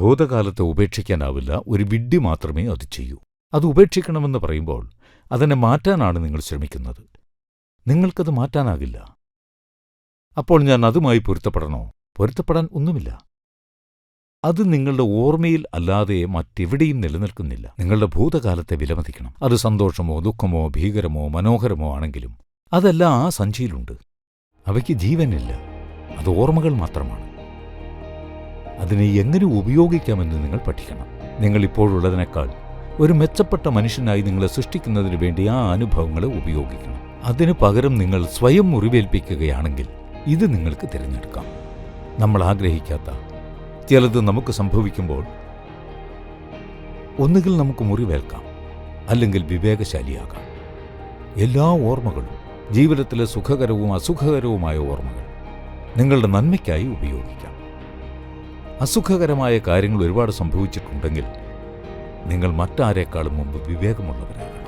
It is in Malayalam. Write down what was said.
ഭൂതകാലത്തെ ഉപേക്ഷിക്കാനാവില്ല ഒരു വിഡ്ഢി മാത്രമേ അത് ചെയ്യൂ. അത് ഉപേക്ഷിക്കണമെന്ന് പറയുമ്പോൾ അതിനെ മാറ്റാനാണ് നിങ്ങൾ ശ്രമിക്കുന്നത്. നിങ്ങൾക്കത് മാറ്റാനാകില്ല. അപ്പോൾ ഞാൻ അതുമായി പൊരുത്തപ്പെടണോ? പൊരുത്തപ്പെടാൻ ഒന്നുമില്ല. അത് നിങ്ങളുടെ ഓർമ്മയിൽ അല്ലാതെ മറ്റെവിടെയും നിലനിൽക്കുന്നില്ല. നിങ്ങളുടെ ഭൂതകാലത്തെ വിലമതിക്കണം. അത് സന്തോഷമോ ദുഃഖമോ ഭീകരമോ മനോഹരമോ ആണെങ്കിലും അതെല്ലാം ആ സഞ്ചിയിലുണ്ട്. അവയ്ക്ക് ജീവനില്ല. അത് ഓർമ്മകൾ മാത്രമാണ്. അതിനെ എങ്ങനെ ഉപയോഗിക്കാമെന്ന് നിങ്ങൾ പഠിക്കണം. നിങ്ങൾ ഇപ്പോഴുള്ളതിനേക്കാൾ ഒരു മെച്ചപ്പെട്ട മനുഷ്യനായി നിങ്ങളെ സൃഷ്ടിക്കുന്നതിന് വേണ്ടി ആ അനുഭവങ്ങളെ ഉപയോഗിക്കണം. അതിനു പകരം നിങ്ങൾ സ്വയം മുറിവേൽപ്പിക്കുകയാണെങ്കിൽ ഇത് നിങ്ങൾക്ക് തിരഞ്ഞെടുക്കാം. നമ്മൾ ആഗ്രഹിക്കാത്ത ചിലത് നമുക്ക് സംഭവിക്കുമ്പോൾ ഒന്നുകിൽ നമുക്ക് മുറിവേൽക്കാം അല്ലെങ്കിൽ വിവേകശാലിയാകാം. എല്ലാ ഓർമ്മകളും ജീവിതത്തിലെ സുഖകരവും അസുഖകരവുമായ ഓർമ്മകൾ നിങ്ങളുടെ നന്മയ്ക്കായി ഉപയോഗിക്കാം. അസുഖകരമായ കാര്യങ്ങൾ ഒരുപാട് സംഭവിച്ചിട്ടുണ്ടെങ്കിൽ നിങ്ങൾ മറ്റാരേക്കാളും മുമ്പ് വിവേകമുള്ളവരാകണം